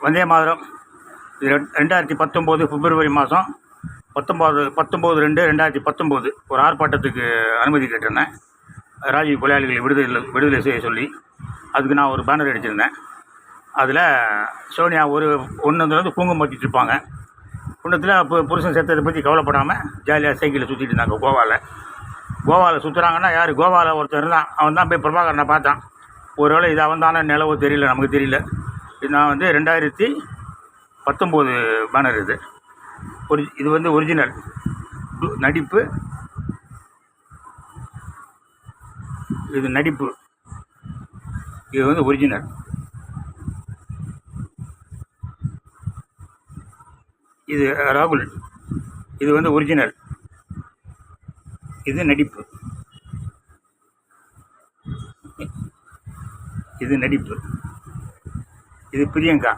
வந்தே மாதரம். இது ரெண்டாயிரத்தி பத்தொம்போது பிப்ரவரி மாதம். பத்தொம்போது பத்தொம்போது ரெண்டு ரெண்டாயிரத்தி பத்தொம்போது. ஒரு ஆர்ப்பாட்டத்துக்கு அனுமதி கேட்டிருந்தேன். ராஜீவ் கொலையாளிகளை விடுதலை விடுதலை செய்ய சொல்லி அதுக்கு நான் ஒரு பேனர் அடிச்சிருந்தேன். அதில் சோனியா ஒரு ஒன்றுலேருந்து குங்குமம் வச்சுட்டு இருப்பாங்க. குண்டத்தில் இப்போ புருஷன் செத்ததை பற்றி கவலைப்படாமல் ஜாலியாக சைக்கிளில் சுற்றிட்டு இருந்தாங்க கோவாவில் கோவாவில் சுற்றுறாங்கன்னா யார்? கோவாவில் ஒருத்தர் இருந்தான். அவன் தான் போய் பிரபாகரனை பார்த்தான். ஒருவேளை இது அவன் தானே நிலவோ தெரியல நமக்கு தெரியல. இது நான் வந்து ரெண்டாயிரத்தி பத்தொம்போது பேனர் இது. ஒரு இது வந்து ஒரிஜினல் நடிப்பு. இது நடிப்பு. இது வந்து ஒரிஜினல் இது ராகுல். இது வந்து ஒரிஜினல் இது நடிப்பு. இது நடிப்பு. இது பிரியங்கா.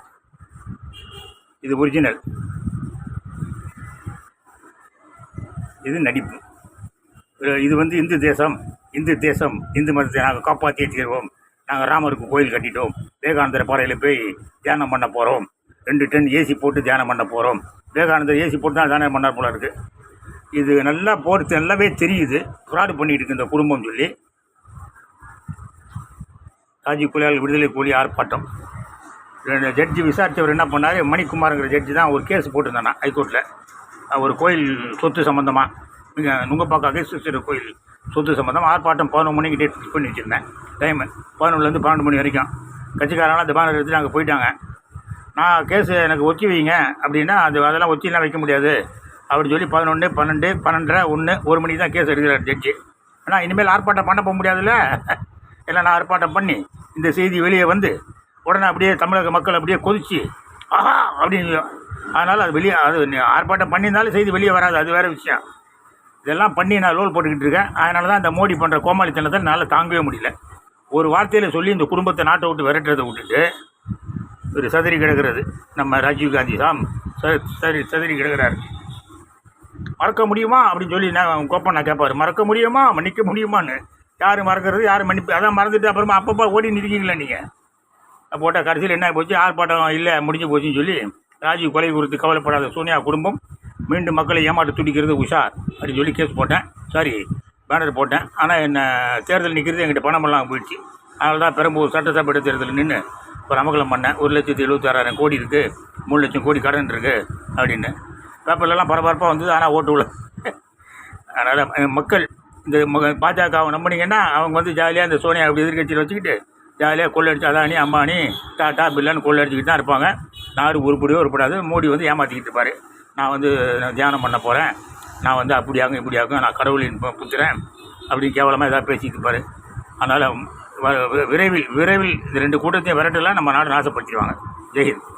இது ஒரிஜினல் இது நடிப்பு. இது- வந்து இந்து தேசம் இந்து தேசம் இந்து மதத்தை நாங்கள் காப்பாற்றி தீர்வோம் நாங்கள் ராமருக்கு கோயில் கட்டிட்டோம். விவேகானந்தர் பாறையில் போய் தியானம் பண்ண போகிறோம் ரெண்டு டன் ஏசி போட்டு தியானம் பண்ண போகிறோம் விவேகானந்தர் ஏசி போட்டு தான் தியானம் பண்ணார் போல இருக்குது இது நல்லா போகிறது நல்லாவே தெரியுது. ஃப்ராடு பண்ணிகிட்டு இருக்கு இந்த குடும்பம் சொல்லி. ராஜீவ் கொலையாளர் விடுதலை கூலி ஆர்ப்பாட்டம். ஜட்ஜி விசாரித்தவர் என்ன பண்ணார்? மணிக்குமாருங்கிற ஜட்ஜி தான் ஒரு கேஸ் போட்டிருந்தானா ஹைகோர்ட்டில் ஒரு கோயில் சொத்து சம்மந்தமாக இங்கே நுங்கப்பாக்கா கேஸ்வரர் கோயில் சொத்து சம்மந்தம் ஆர்ப்பாட்டம் பதினொன்று மணிக்கு டேட் ஃபிக்ஸ் பண்ணி வச்சுருந்தேன். டைமு பதினொன்றுலேருந்து பன்னெண்டு மணி வரைக்கும். கட்சிக்காரங்களாம் அந்த பேனர் எடுத்து அங்கே போயிட்டாங்க. நான் கேஸு எனக்கு ஒத்தி வைங்க அப்படின்னா அது அதெல்லாம் ஒத்திலாம் வைக்க முடியாது. அப்படி சொல்லி பதினொன்று பன்னெண்டு பன்னெண்டரை ஒன்று ஒரு மணிக்கு தான் கேஸ் எடுக்கிறார் ஜட்ஜி. ஆனால் இனிமேல் ஆர்ப்பாட்டம் பண்ண போக முடியாதுல்ல. எல்லாம் நான் ஆர்ப்பாட்டம் பண்ணி இந்த செய்தி வெளியே வந்து உடனே அப்படியே தமிழக மக்கள் அப்படியே கொதிச்சு ஆஹா! அப்படின்னு. அதனால் அது வெளியே அது ஆர்ப்பாட்டம் பண்ணியிருந்தாலும் செய்தி வெளியே வராது அது வேறு விஷயம். இதெல்லாம் பண்ணி நான் ரோல் போட்டுக்கிட்டு இருக்கேன். அதனால தான் இந்த மோடி பண்ணுற கோமாளித்தனத்தை என்னால் தாங்கவே முடியல. ஒரு வார்த்தையில் சொல்லி இந்த குடும்பத்தை நாட்டை விட்டு விரட்டுறதை விட்டுட்டு ஒரு சதறி கிடக்கிறது. நம்ம ராஜீவ் காந்தி சாம் சரி சதறி கிடக்கிறார். மறக்க முடியுமா? அப்படின்னு சொல்லி நான் கோப்பண்ணா கேட்பாரு மறக்க முடியுமா? மன்னிக்க முடியுமான்னு. யார் மறக்கிறது யார் மன்னிப்பு? அதான் மறந்துட்டு அப்புறமா அப்பப்போ ஓடி நிற்கீங்களா நீங்கள் போட்டால் கடைசியில் என்ன போச்சு? ஆர்ப்பாட்டம் இல்லை முடிஞ்சு போச்சுன்னு சொல்லி ராஜீவ் கொலை குறித்து கவலைப்படாத சோனியா குடும்பம் மீண்டும் மக்களை ஏமாற்ற துடிக்கிறது உஷார் அப்படின்னு சொல்லி கேஸ் போட்டேன். சாரி பேனர் போட்டேன். ஆனால் என்ன தேர்தல் நிற்கிறது என்கிட்ட பணமெல்லாம் போயிடுச்சு. அதனால தான் பெரம்பூர் சட்டசபை தேர்தலில் நின்று ஒரு அமகலம் பண்ணேன். ஒரு லட்சத்தி எழுபத்தாறாயிரம் கோடி இருக்குது மூணு லட்சம் கோடி கடன் இருக்குது அப்படின்னு. பேப்பர்லலாம் பரபரப்பாக வந்தது ஆனால் ஓட்டு உள்ள. அதனால் மக்கள் இந்த பாஜகவை நம்பினீங்கன்னா அவங்க வந்து ஜாலியாக இந்த சோனியா அப்படி எதிர்கட்சியில் வச்சுக்கிட்டு ஜாலியாக கொள்ளடிச்சு அதானி அம்பானி டாட்டா பில்லான்னு கொள்ளடிச்சிக்கிட்டு தான் இருப்பாங்க. நாடு உருப்படியோ உருப்படாது மோடி வந்து ஏமாற்றிக்கிட்டு இருப்பார். நான் வந்து நான் தியானம் பண்ண போகிறேன் நான் வந்து அப்படியாகும் இப்படியாகும் நான் கடவுளின் பு- புத்திரன் அப்படின்னு கேவலமாக ஏதாவது பேசிக்கிட்டு இருப்பார். அதனால் விரைவில் விரைவில் இந்த ரெண்டு கூட்டத்தையும் விரட்டலாம் நம்ம நாடு நாசப்படுத்திடுவாங்க. ஜெய்ஹிந்த்